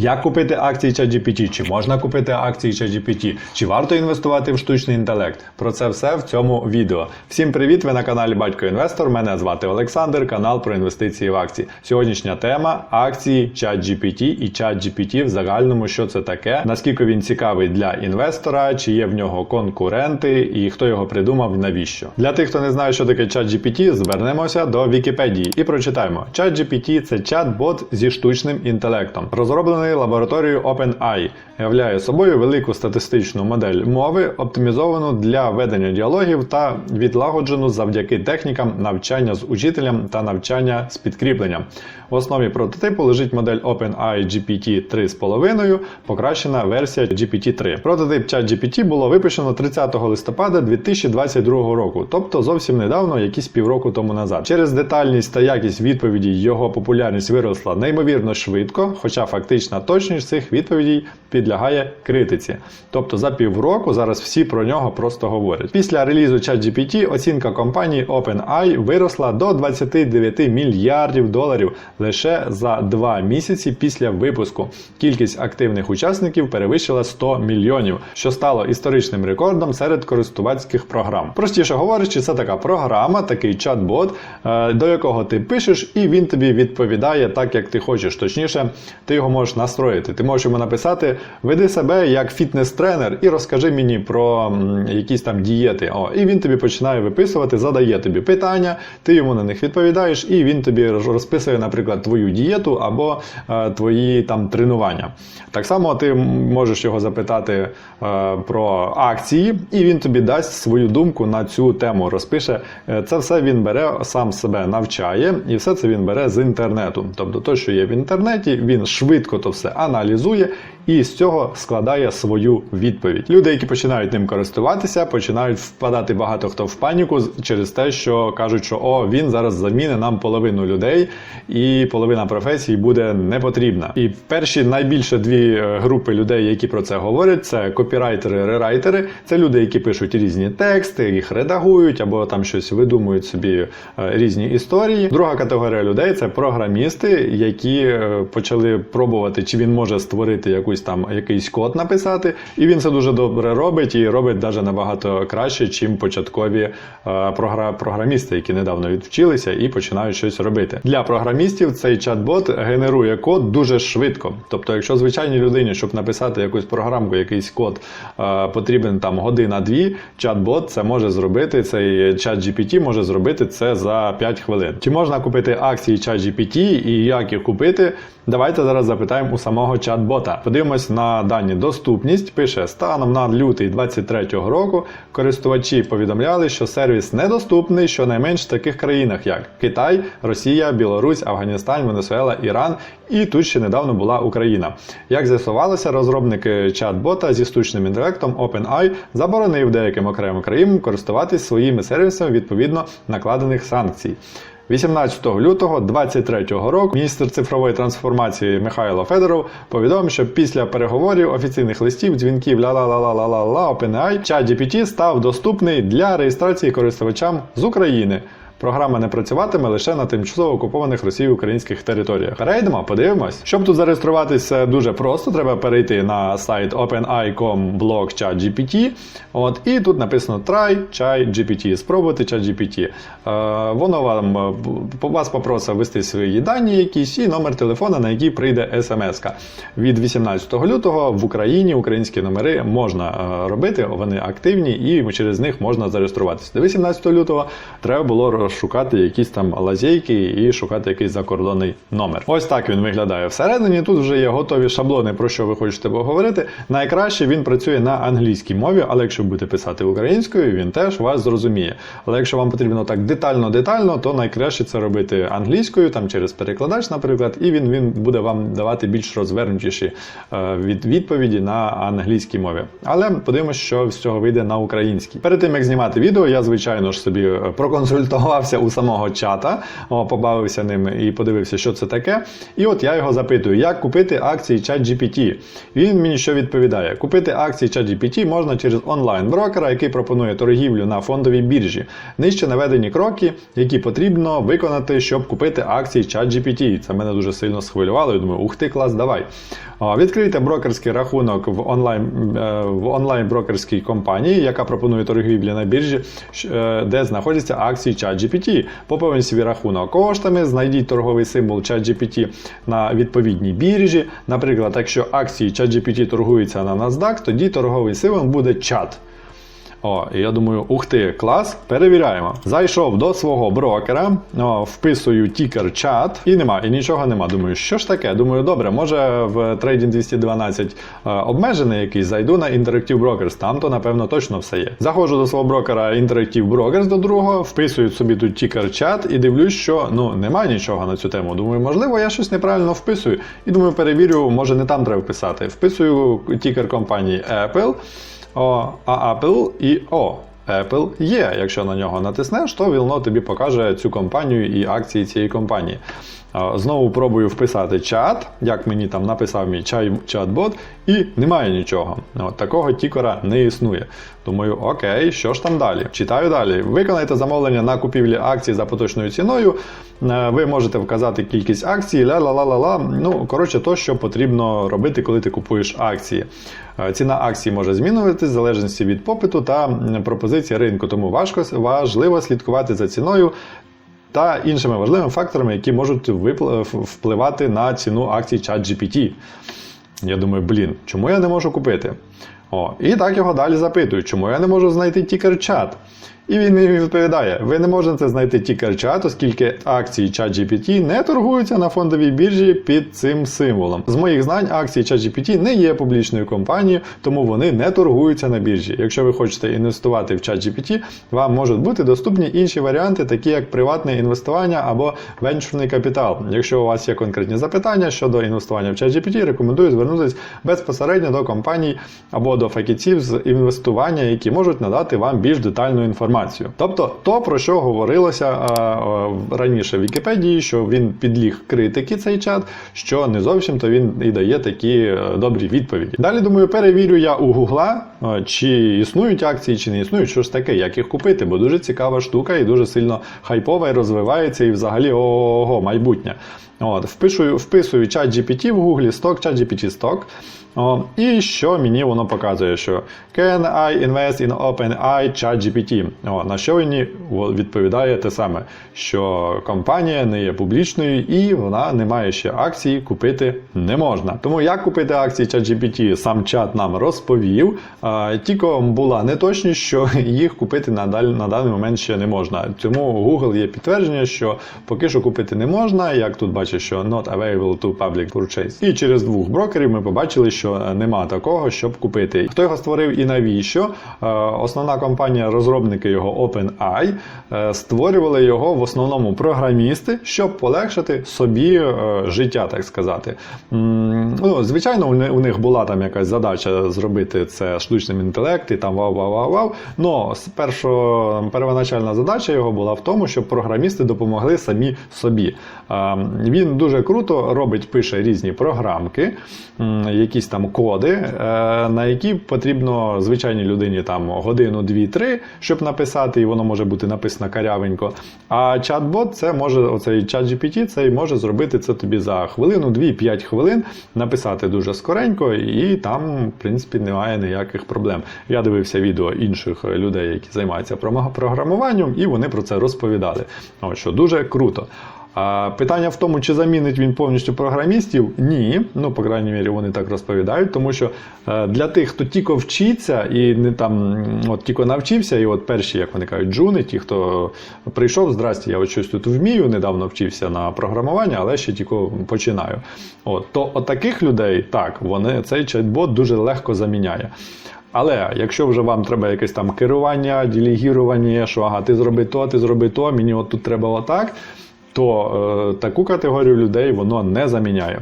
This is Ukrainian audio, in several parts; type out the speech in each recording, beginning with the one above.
Як купити акції ChatGPT? Чи можна купити акції ChatGPT? Чи варто інвестувати в штучний інтелект? Про це все в цьому відео. Всім привіт! Ви на каналі Батько Інвестор. Мене звати Олександр, канал про інвестиції в акції. Сьогоднішня тема акції ChatGPT і ChatGPT в загальному, що це таке, наскільки він цікавий для інвестора, чи є в нього конкуренти і хто його придумав, навіщо. Для тих, хто не знає, що таке ChatGPT, звернемося до Вікіпедії і прочитаємо. ChatGPT – це чат-бот зі штучним інтелектом, розроблений лабораторією OpenAI, являє собою велику статистичну модель мови, оптимізовану для ведення діалогів та відлагоджену завдяки технікам навчання з учителем та навчання з підкріпленням. В основі прототипу лежить модель OpenAI GPT 3,5, покращена версія GPT-3. Прототип ChatGPT було випущено 30 листопада 2022 року, тобто зовсім недавно, якісь півроку тому назад. Через детальність та якість відповідей його популярність виросла неймовірно швидко, хоча фактична точність цих відповідей підлягає критиці. Тобто за півроку зараз всі про нього просто говорять. Після релізу ChatGPT оцінка компанії OpenAI виросла до 29 мільярдів доларів лише за два місяці після випуску. Кількість активних учасників перевищила 100 мільйонів, що стало історичним рекордом серед користувацьких програм. Простіше говорячи, це така програма, такий чат-бот, е, до якого ти пишеш, і він тобі відповідає так, як ти хочеш. Точніше, ти його можеш настроїти. Ти можеш йому написати: веди себе як фітнес-тренер і розкажи мені про якісь там дієти. О, і він тобі починає виписувати, задає тобі питання, ти йому на них відповідаєш, і він тобі розписує, наприклад, твою дієту або е, твої там тренування. Так само ти можеш його запитати е, про акції, і він тобі дасть свою думку на цю тему. Розпише Е, це все він бере, сам себе навчає, і все це він бере з інтернету. Тобто, то, що є в інтернеті, він швидко то все аналізує і з цього складає свою відповідь. Люди, які починають ним користуватися, починають впадати багато хто в паніку через те, що кажуть, що о, він зараз заміни нам половину людей, і половина професій буде не потрібна. І перші найбільше дві е, групи людей, які про це говорять, це копірайтери, рерайтери. Це люди, які пишуть різні тексти, їх редагують або там щось видумують собі е, різні історії. Друга категорія людей це програмісти, які е, почали пробувати, чи він може створити якусь там якийсь код написати, і він це дуже добре робить і робить навіть набагато краще, чим початкові е, програ- програмісти, які недавно відвчилися і починають щось робити. Для програмістів цей чат-бот генерує код дуже швидко. Тобто, якщо звичайній людині, щоб написати якусь програмку, якийсь код е, потрібен там година-дві, чат-бот це може зробити. Цей чат GPT може зробити це за 5 хвилин. Чи можна купити акції чат GPT і як їх купити? Давайте зараз запитаємо у самого чат-бота. Подивимось на дані доступність. Пише станом на лютий 2023 року. Користувачі повідомляли, що сервіс недоступний щонайменш в таких країнах, як Китай, Росія, Білорусь, Афганістан, Венесуела, Іран і тут ще недавно була Україна. Як з'ясувалося, розробники чат-бота зі штучним інтелектом OpenAI заборонив деяким окремим країнам користуватись своїми сервісами відповідно накладених санкцій. 18 лютого 2023 року міністр цифрової трансформації Михайло Федоров повідомив, що після переговорів офіційних листів, дзвінків ла-ла-ла-ла-ла-ла OpenAI, ChatGPT став доступний для реєстрації користувачам з України. Програма не працюватиме лише на тимчасово окупованих Росією українських територіях. Перейдемо, подивимось. Щоб тут зареєструватися дуже просто, треба перейти на сайт openai.com blog От, і тут написано Try ChatGPT, спробуйте ChatGPT. Е, воно вам е, вас попросить ввести свої дані якісь і номер телефона, на який прийде смс. Від 18 лютого в Україні українські номери можна е, робити, вони активні і через них можна зареєструватися. До 18 лютого треба було розшукати якісь там лазейки і шукати якийсь закордонний номер. Ось так він виглядає всередині. Тут вже є готові шаблони, про що ви хочете поговорити. Найкраще він працює на англійській мові, але якщо будете писати українською, він теж вас зрозуміє. Але якщо вам потрібно так детально-детально, то найкраще це робити англійською, там через перекладач, наприклад, і він, він буде вам давати більш розвернутіші е, від відповіді на англійській мові. Але подивимося, що з цього вийде на українській. Перед тим як знімати відео, я звичайно ж собі е, проконсультував порвався у самого чата, о, побавився ним і подивився, що це таке. І от я його запитую, як купити акції ChatGPT. Він мені що відповідає: купити акції ChatGPT можна через онлайн-брокера, який пропонує торгівлю на фондовій біржі. Нижче наведені кроки, які потрібно виконати, щоб купити акції ChatGPT. Це мене дуже сильно схвилювало. Я думаю, ух ти, клас, давай. А, Відкрийте брокерський рахунок в онлайн е, в онлайн брокерській компанії, яка пропонує торгівлі на біржі, е, де знаходяться акції ChatGPT. Поповніть свій рахунок коштами, знайдіть торговий символ ChatGPT на відповідній біржі. Наприклад, якщо акції ChatGPT торгуються на NASDAQ, тоді торговий символ буде чат. О, і я думаю, ух ти, клас, перевіряємо. Зайшов до свого брокера, о, вписую тікер чат і нема, і нічого нема. Думаю, що ж таке? Думаю, добре, може в Trading 212 е, обмежений якийсь, зайду на Interactive Brokers, там то напевно точно все є. Заходжу до свого брокера Interactive Brokers до другого, вписую собі тут тікер чат і дивлюсь, що ну немає нічого на цю тему. Думаю, можливо, я щось неправильно вписую. І думаю, перевірю, може не там треба вписати. Вписую тікер компанії Apple. О, а Apple і О. Apple є. Якщо на нього натиснеш, то воно тобі покаже цю компанію і акції цієї компанії. Знову пробую вписати чат, як мені там написав мій чат-бот, і немає нічого. От, такого тікера не існує. Думаю, окей, що ж там далі? Читаю далі. Виконайте замовлення на купівлі акцій за поточною ціною. Е, Ви можете вказати кількість акцій, ля-ла-ла-ла-ла. Ну, коротше, то, що потрібно робити, коли ти купуєш акції. Е, Ціна акції може змінюватись в залежності від попиту та пропозиції ринку, тому важко, важливо слідкувати за ціною та іншими важливими факторами, які можуть впливати на ціну акцій ChatGPT. Я думаю, блін, чому я не можу купити? О, і так його далі запитую, чому я не можу знайти тікер-чат. І він мені відповідає: ви не можете знайти тікер-чат, оскільки акції ChatGPT не торгуються на фондовій біржі під цим символом. З моїх знань, акції ChatGPT не є публічною компанією, тому вони не торгуються на біржі. Якщо ви хочете інвестувати в ChatGPT, вам можуть бути доступні інші варіанти, такі як приватне інвестування або венчурний капітал. Якщо у вас є конкретні запитання щодо інвестування в ChatGPT, рекомендую звернутися безпосередньо до компаній або до фахівців з інвестування, які можуть надати вам більш детальну інформацію. Тобто, то про що говорилося а, а, раніше в Вікіпедії, що він підліг критики цей чат, що не зовсім то він і дає такі е, добрі відповіді. Далі думаю, перевірю я у Гугла, е, чи існують акції, чи не існують, що ж таке, як їх купити, бо дуже цікава штука і дуже сильно хайпова і розвивається, і взагалі ого, майбутнє. От, вписую, вписую чат GPT в Google, сток, чат GPT сток. О, і що мені воно показує, що Can I invest in OpenAI ChatGPT? О, на що мені відповідає те саме, що компанія не є публічною і вона не має ще акції, купити не можна. Тому як купити акції ChatGPT, сам чат нам розповів. Тільки була неточність, що їх купити на, на даний момент ще не можна. Тому Google є підтвердження, що поки що купити не можна. Як тут бачиш, що not available to public purchase. І через двох брокерів ми побачили, що нема такого, щоб купити. Хто його створив і навіщо? Е, Основна компанія, розробники його OpenAI, е, створювали його в основному програмісти, щоб полегшити собі е, життя, так сказати. Ну, звичайно, у них була там якась задача зробити це штучним інтелектом, там вау вау вау вау Но першо, первоначальна задача його була в тому, щоб програмісти допомогли самі собі. Він дуже круто робить, пише різні програмки, якісь там коди, е, на які потрібно звичайній людині там годину, дві-три, щоб написати, і воно може бути написано карявенько. А чат-бот це може, оцей чат GPT, цей може зробити це тобі за хвилину, дві-п'ять хвилин, написати дуже скоренько, і там, в принципі, немає ніяких проблем. Я дивився відео інших людей, які займаються програмуванням, і вони про це розповідали. Що дуже круто. Питання в тому, чи замінить він повністю програмістів? Ні. Ну, по крайній мірі, вони так розповідають, тому що е, для тих, хто тільки вчиться і не там от тільки навчився, і от перші, як вони кажуть, джуни, ті, хто прийшов, здрасте, я от щось тут вмію, недавно вчився на програмування, але ще тільки починаю. От, то от таких людей, так, вони цей чат-бот дуже легко заміняє. Але якщо вже вам треба якесь там керування, делегірування, що ага, ти зроби то, ти зроби то, мені от тут треба отак, то е, таку категорію людей воно не заміняє.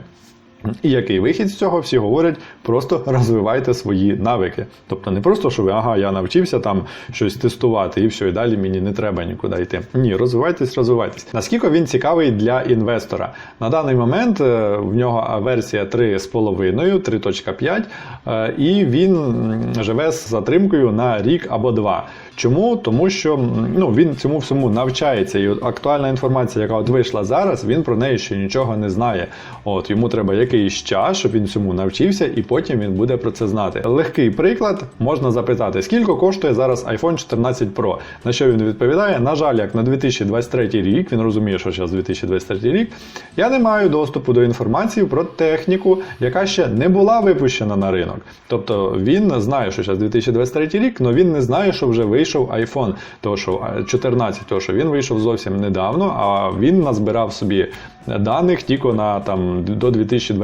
І який вихід з цього? Всі говорять, просто розвивайте свої навики. Тобто не просто, що ви, ага, я навчився там щось тестувати, і все, і далі мені не треба нікуди йти. Ні, розвивайтесь, розвивайтесь. Наскільки він цікавий для інвестора? На даний момент е, в нього версія 3,5, 3.5, е, і він живе з затримкою на рік або два. Чому? Тому що ну, він цьому всьому навчається, і актуальна інформація, яка от вийшла зараз, він про неї ще нічого не знає. От йому треба якийсь час, щоб він цьому навчився, і потім він буде про це знати. Легкий приклад можна запитати, скільки коштує зараз iPhone 14 Pro. На що він відповідає? На жаль, як на 2023 рік, він розуміє, що зараз 2023 рік, я не маю доступу до інформації про техніку, яка ще не була випущена на ринок. Тобто він знає, що зараз 2023 рік, але він не знає, що вже вийшов iPhone, того що 14, того що він вийшов зовсім недавно, а він назбирав собі даних тільки на там до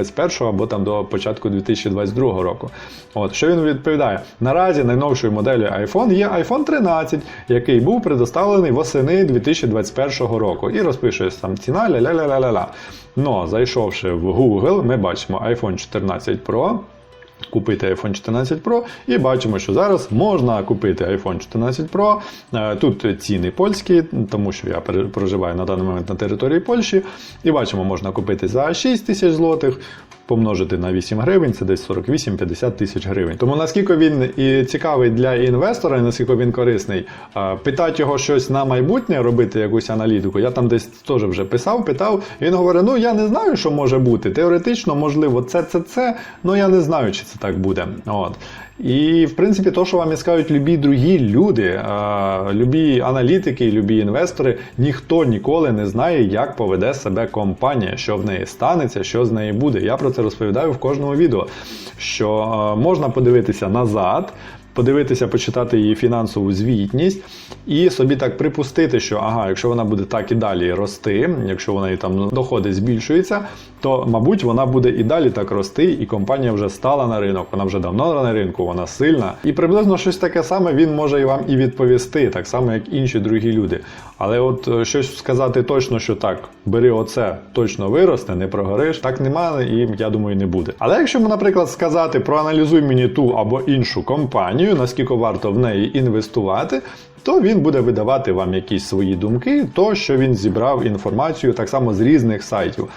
2021 або там до початку 2022 року. От що він відповідає? Наразі найновшою моделлю iPhone є iPhone 13, який був предоставлений восени 2021 року. І розпишує там ціна ля-ля-ля-ля-ля. Но зайшовши в Google, ми бачимо iPhone 14 Pro. Купити iPhone 14 Pro і бачимо, що зараз можна купити iPhone 14 Pro. Е, Тут ціни польські, тому що я проживаю на даний момент на території Польщі. І бачимо, можна купити за 6 тисяч злотих, помножити на 8 гривень, це десь 48-50 тисяч гривень. Тому наскільки він і цікавий для інвестора, і наскільки він корисний, питати його щось на майбутнє, робити якусь аналітику. Я там десь теж вже писав, питав. Він говорить: ну я не знаю, що може бути. Теоретично, можливо, це, це, це, але я не знаю, чи це так буде. От. І, в принципі, то, що вам і скажуть любі другі люди, любі аналітики, любі інвестори, ніхто ніколи не знає, як поведе себе компанія, що в неї станеться, що з неї буде. Я про це розповідаю в кожному відео. Що можна подивитися назад. Подивитися, почитати її фінансову звітність і собі так припустити, що ага, якщо вона буде так і далі рости, якщо в неї там доходи збільшуються, то мабуть вона буде і далі так рости, і компанія вже стала на ринок, вона вже давно на ринку, вона сильна. І приблизно щось таке саме він може і вам і відповісти, так само як інші другі люди. Але от е, щось сказати точно, що так, бери оце, точно виросте, не прогориш, так немає, і я думаю, не буде. Але якщо, наприклад, сказати, проаналізуй мені ту або іншу компанію, наскільки варто в неї інвестувати. То він буде видавати вам якісь свої думки, то що він зібрав інформацію так само з різних сайтів.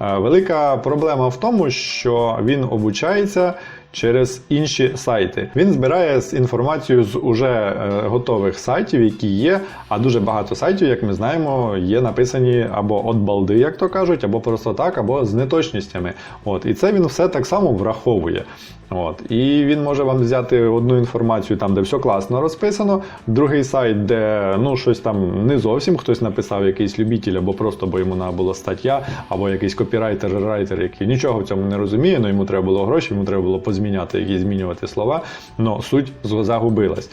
Е, Велика проблема в тому, що він обучається через інші сайти. Він збирає інформацію з уже е, готових сайтів, які є. А дуже багато сайтів, як ми знаємо, є написані або от балди, як то кажуть, або просто так, або з неточностями. От і це він все так само враховує. От і він може вам взяти одну інформацію там, де все класно розписано, другий сайт, де ну щось там не зовсім хтось написав, якийсь любитель, або просто бо йому треба була стаття, або якийсь копірайтер, райтер, який нічого в цьому не розуміє, але йому треба було гроші, йому треба було позміняти якісь змінювати слова. але суть загубилась.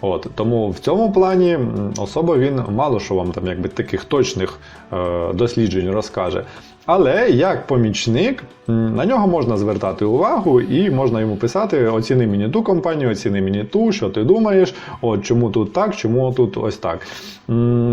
От тому в цьому плані особа він мало що вам там якби таких точних е, досліджень розкаже. Але як помічник на нього можна звертати увагу і можна йому писати: оціни мені ту компанію, оціни мені ту, що ти думаєш, от чому тут так, чому тут ось так.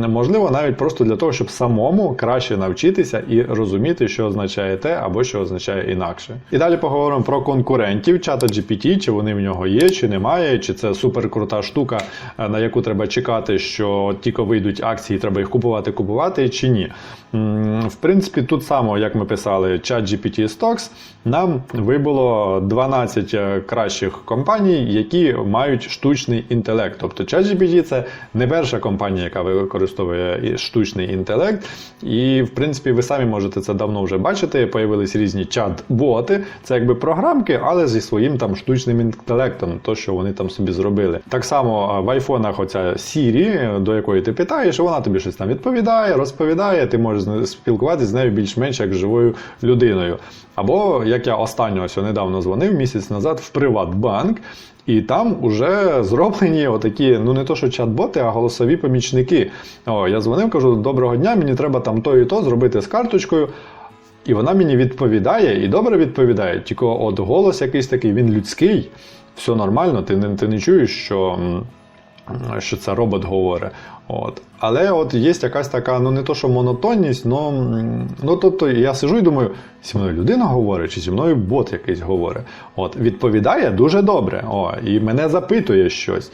Можливо, навіть просто для того, щоб самому краще навчитися і розуміти, що означає те або що означає інакше. І далі поговоримо про конкурентів чата GPT, чи вони в нього є, чи немає, чи це суперкрута штука, е, на яку треба чекати, що тільки вийдуть акції, треба їх купувати, купувати, чи ні. В принципі, тут само, як ми писали, чат GPT Stocks, нам вибуло 12 е, кращих компаній, які мають штучний інтелект. Тобто ChatGPT – це не перша компанія, яка використовує штучний інтелект. І, в принципі, ви самі можете це давно вже бачити. Появились різні чат-боти, це якби програмки, але зі своїм там штучним інтелектом, то що вони там собі зробили. Так само в айфонах оця Siri, до якої ти питаєш, вона тобі щось там відповідає, розповідає, ти можеш спілкуватися з нею більш-менш як живою людиною. Або як я останнього ось недавно дзвонив місяць назад в Приватбанк. І там вже зроблені отакі, ну не то що чат-боти, а голосові помічники. О, я дзвонив, кажу: доброго дня, мені треба там то і то зробити з карточкою. І вона мені відповідає, і добре відповідає. Тільки от голос якийсь такий, він людський, все нормально, ти не, ти не чуєш, що. Що це робот говорить. От. Але от є якась така, ну не то, що монотонність, но, ну тобто я сижу і думаю, зі мною людина говорить, чи зі мною бот якийсь говорить. От, відповідає дуже добре. О, і мене запитує щось.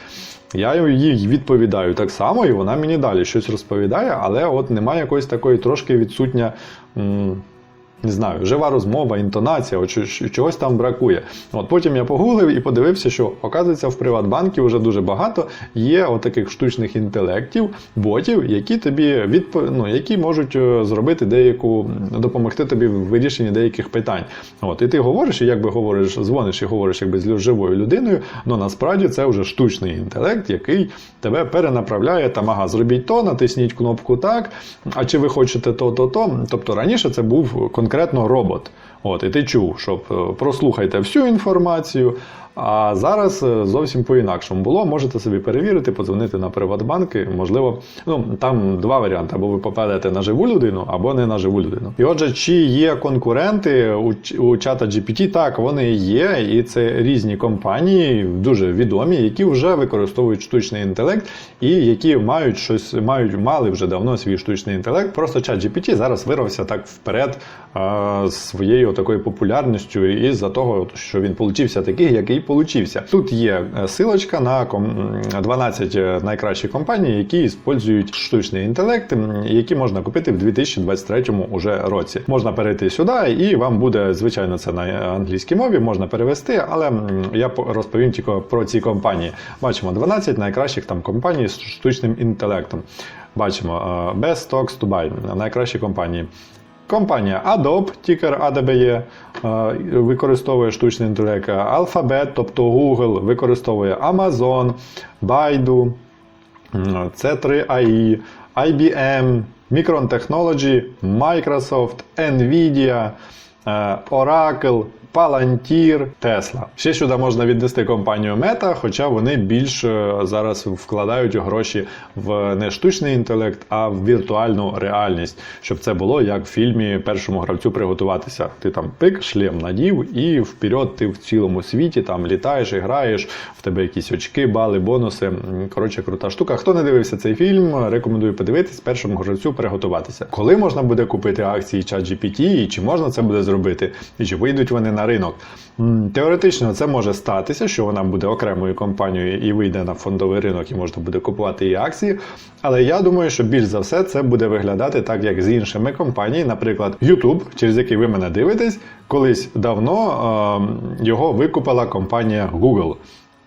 Я їй відповідаю так само, і вона мені далі щось розповідає, але от немає якоїсь такої трошки відсутня. м, не знаю, жива розмова, інтонація, чогось там бракує. От потім я погуглив і подивився, що оказується в Приватбанкі вже дуже багато є отаких штучних інтелектів, ботів, які тобі відп... ну, які можуть е, зробити деяку, допомогти тобі в вирішенні деяких питань. От і ти говориш, і якби говориш, дзвониш і говориш якби з живою людиною, але насправді це вже штучний інтелект, який тебе перенаправляє там, ага, зробіть то, натисніть кнопку так. А чи ви хочете то, то, то. Тобто раніше це був конкретно робот. От, і ти чув, що е, прослухайте всю інформацію. А зараз е, зовсім по-інакшому було. Можете собі перевірити, подзвонити на Приватбанки. Можливо, ну там два варіанти: або ви попадете на живу людину, або не на живу людину. І отже, чи є конкуренти у, у чата GPT? Так, вони є, і це різні компанії, дуже відомі, які вже використовують штучний інтелект і які мають щось, мають мали вже давно свій штучний інтелект. Просто чат GPT зараз вирвався так вперед а, своєю такою популярністю і за того, що він получився такий, який получився. Тут є е, силочка на ком- 12 найкращих компаній, які використовують штучний інтелект, які можна купити в 2023 уже році. Можна перейти сюди, і вам буде звичайно це на англійській мові, можна перевести, але я розповім тільки про ці компанії. Бачимо 12 найкращих там компаній з штучним інтелектом. Бачимо е, Best Stocks to Buy, найкращі компанії. Компанія Adobe, тікер ADBE, е, використовує штучний інтелект, Alphabet, тобто Google, використовує Amazon, Baidu, C3AI, IBM, Micron Technology, Microsoft, Nvidia, е, Oracle, Palantir, Tesla. Ще сюди можна віднести компанію Meta, хоча вони більш е, зараз вкладають гроші в не штучний інтелект, а в віртуальну реальність, щоб це було як в фільмі першому гравцю приготуватися. Ти там пик, шлем надів, і вперед ти в цілому світі там літаєш і граєш, в тебе якісь очки, бали, бонуси. Коротше, крута штука. Хто не дивився цей фільм, рекомендую подивитись першому гравцю приготуватися. Коли можна буде купити акції ChatGPT, і чи можна це буде зробити, і чи вийдуть вони на ринок? Теоретично це може статися, що вона буде окремою компанією і вийде на фондовий ринок, і можна буде купувати її акції. Але я думаю, що більш за все це буде виглядати так, як з іншими компаніями, наприклад, YouTube, через який ви мене дивитесь, колись давно е, його викупила компанія Google.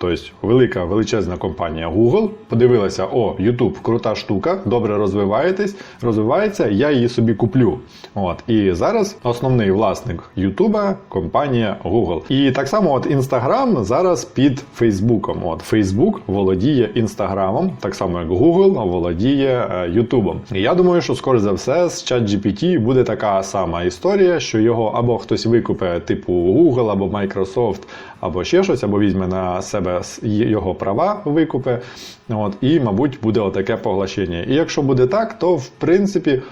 Тобто велика величезна компанія Google подивилася, о, YouTube крута штука, добре розвиваєтесь, розвивається, я її собі куплю. От і зараз основний власник YouTube – компанія Google. І так само, от Instagram зараз під Фейсбуком. От Facebook володіє Інстаграмом, так само як Google володіє е, YouTube. І я думаю, що скоро за все з ChatGPT буде така сама історія, що його або хтось викупе, типу Google, або Microsoft, або ще щось, або візьме на себе його права, викупе. От, і, мабуть, буде отаке поглощення. І якщо буде так, то в принципі е,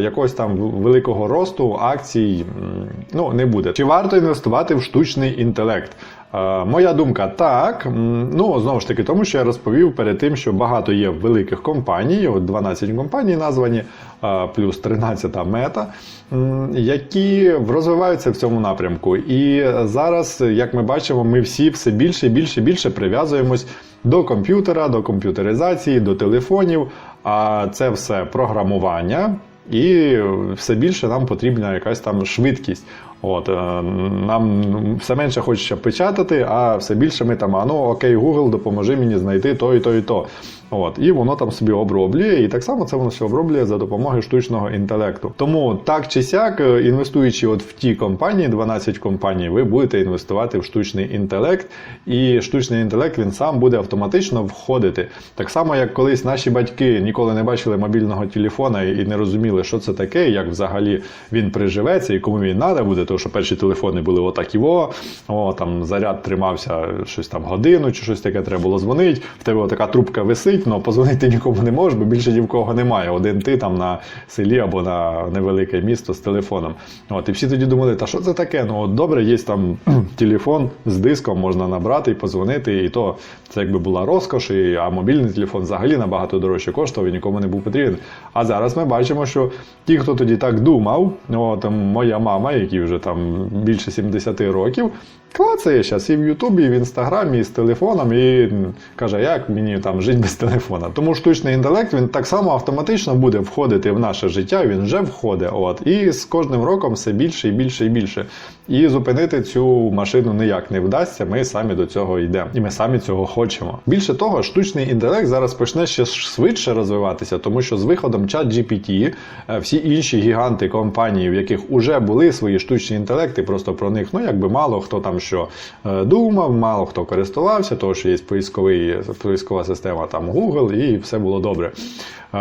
якогось там великого росту акцій ну, не буде. Чи варто інвестувати в штучний інтелект? Моя думка так. Ну, знову ж таки, тому що я розповів перед тим, що багато є великих компаній, от 12 компаній названі, плюс 13 мета, які розвиваються в цьому напрямку. І зараз, як ми бачимо, ми всі все більше і більше і більше прив'язуємось до комп'ютера, до комп'ютеризації, до телефонів. А це все програмування. І все більше нам потрібна якась там швидкість. От, е, нам все менше хочеться печатати, а все більше ми там, а ну окей, Google, допоможи мені знайти то і то і то. От, і воно там собі оброблює, і так само це воно все оброблює за допомогою штучного інтелекту. Тому так чи сяк, е, інвестуючи от в ті компанії, 12 компаній, ви будете інвестувати в штучний інтелект, і штучний інтелект він сам буде автоматично входити. Так само, як колись наші батьки ніколи не бачили мобільного телефона і не розуміли, що це таке, як взагалі він приживеться і кому він треба буде, тому що перші телефони були отак і во, о, там заряд тримався щось там годину чи щось таке, треба було дзвонити, в тебе така трубка висить. Позвонити, але позвонити нікому не можеш, бо більше ні в кого немає. Один ти там на селі або на невелике місто з телефоном. От, і всі тоді думали, та що це таке? Ну от добре, є там телефон з диском, можна набрати і позвонити, і то це якби була розкош, а мобільний телефон взагалі набагато дорожче коштував і нікому не був потрібен. А зараз ми бачимо, що ті, хто тоді так думав, от моя мама, якій вже там більше 70 років, клацає зараз і в Ютубі, і в Інстаграмі, і з телефоном, і каже, як мені там жити без телефона. Тому штучний інтелект він так само автоматично буде входити в наше життя, він вже входить. От, і з кожним роком все більше і більше і більше. І зупинити цю машину ніяк не вдасться. Ми самі до цього йдемо, і ми самі цього хочемо. Більше того, штучний інтелект зараз почне ще швидше розвиватися, тому що з виходом чат GPT е, всі інші гіганти компанії, в яких вже були свої штучні інтелекти, просто про них ну якби мало хто там що е, думав, мало хто користувався, тому що є поисковий, поискова система там Google, і все було добре. Е,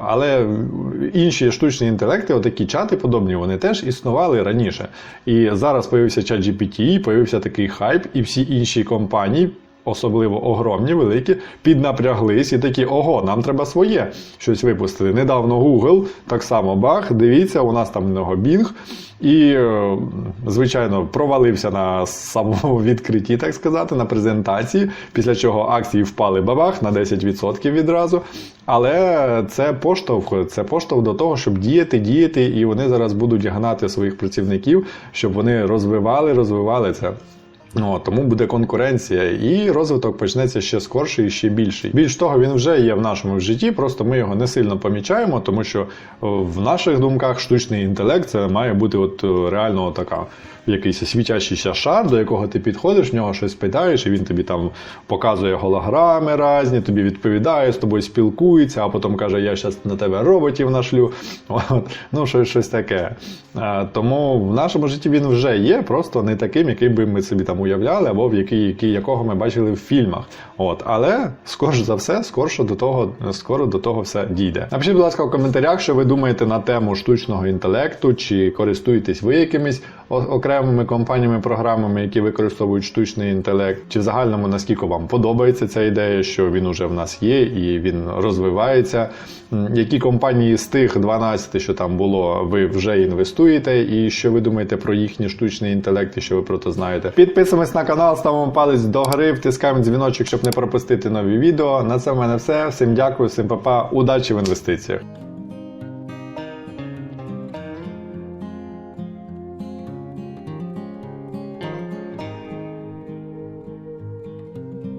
Але інші штучні інтелекти, отакі чати подобні, вони теж існували раніше. І зараз появився чат GPT, появився такий хайп, і всі інші компанії. Особливо огромні, великі, піднапряглись і такі, ого, нам треба своє щось випустити. Недавно Google, так само бах, дивіться, у нас там в нього Bing. І, е, звичайно, провалився на самому відкритті, так сказати, на презентації, після чого акції впали бабах на 10% відразу. Але це поштовх, це поштовх до того, щоб діяти, діяти, і вони зараз будуть гнати своїх працівників, щоб вони розвивали, розвивали це. Ну, тому буде конкуренція, і розвиток почнеться ще скорше і ще більший. Більш того, він вже є в нашому житті, просто ми його не сильно помічаємо, тому що в наших думках штучний інтелект це має бути от о, реально така. Якийсь світящийся шар, до якого ти підходиш, в нього щось питаєш, і він тобі там показує голограми разні, тобі відповідає, з тобою спілкується, а потім каже, я зараз на тебе роботів нашлю. От. Ну, щось, щось таке. Тому в нашому житті він вже є, просто не таким, яким би ми собі там уявляли, або в який, який, якого ми бачили в фільмах. От. Але скорш за все, скорше до того, скоро до того все дійде. Напишіть, будь ласка, в коментарях, що ви думаєте на тему штучного інтелекту, чи користуєтесь ви якимись о- окремими компаніями, програмами, які використовують штучний інтелект, чи в загальному наскільки вам подобається ця ідея, що він уже в нас є і він розвивається. Які компанії з тих 12, що там було, ви вже інвестуєте, і що ви думаєте про їхній штучний інтелект, і що ви про це знаєте? Підписуємось на канал, ставимо палець догори, втискаємо дзвіночок, щоб не пропустити нові відео. На це в мене все. Всім дякую, всім па-па, удачі в інвестиціях.